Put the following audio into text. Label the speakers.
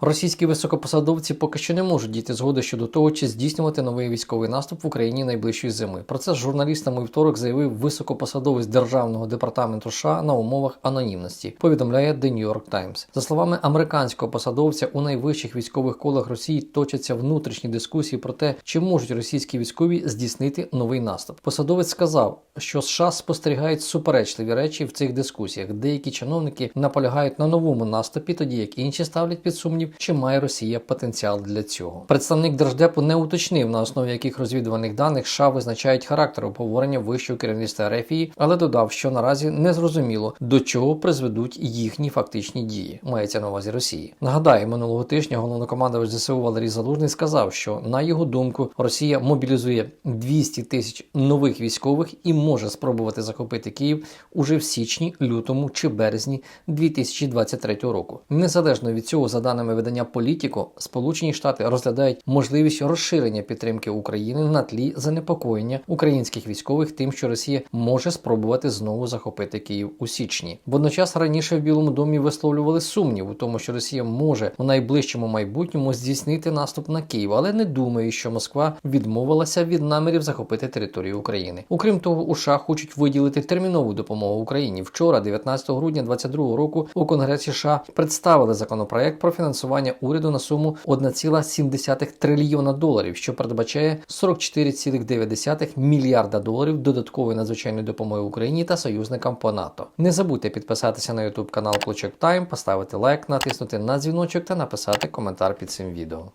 Speaker 1: Російські високопосадовці поки що не можуть дійти згоди щодо того, чи здійснювати новий військовий наступ в Україні найближчої зими. Про це з журналістами у вівторок заявив високопосадовець державного департаменту США на умовах анонімності. Повідомляє The New York Times. За словами американського посадовця, у найвищих військових колах Росії точаться внутрішні дискусії про те, чи можуть російські військові здійснити новий наступ. Посадовець сказав, що США спостерігають суперечливі речі в цих дискусіях. Деякі чиновники наполягають на новому наступі, тоді як інші ставлять під сумнів, чи має Росія потенціал для цього. Представник держдепу не уточнив на основі яких розвідувальних даних США визначають характер обговорення вищого керівництва Рефії, але додав, що наразі не зрозуміло до чого призведуть їхні фактичні дії. Мається на увазі Росії. Нагадаю, минулого тижня головнокомандувач ЗСУ Валерій Залужний сказав, що на його думку Росія мобілізує 200 тисяч нових військових і може спробувати захопити Київ уже в січні, лютому чи березні 2023 року. Незалежно від цього, за даними видання Політіко, Сполучені Штати розглядають можливість розширення підтримки України на тлі занепокоєння українських військових тим, що Росія може спробувати знову захопити Київ у січні. Водночас раніше в Білому домі висловлювали сумнів у тому, що Росія може у найближчому майбутньому здійснити наступ на Київ, але не думаю, що Москва відмовилася від намірів захопити територію України. Окрім того, у США хочуть виділити термінову допомогу Україні. Вчора, 19 грудня 2022 року, у Конгресі США представили законопроект про фінансування уряду на суму 1,7 трильйона доларів, що передбачає 44,9 мільярда доларів додаткової надзвичайної допомоги Україні та союзникам по НАТО. Не забудьте підписатися на YouTube канал Клочок Тайм, поставити лайк, натиснути на дзвіночок та написати коментар під цим відео.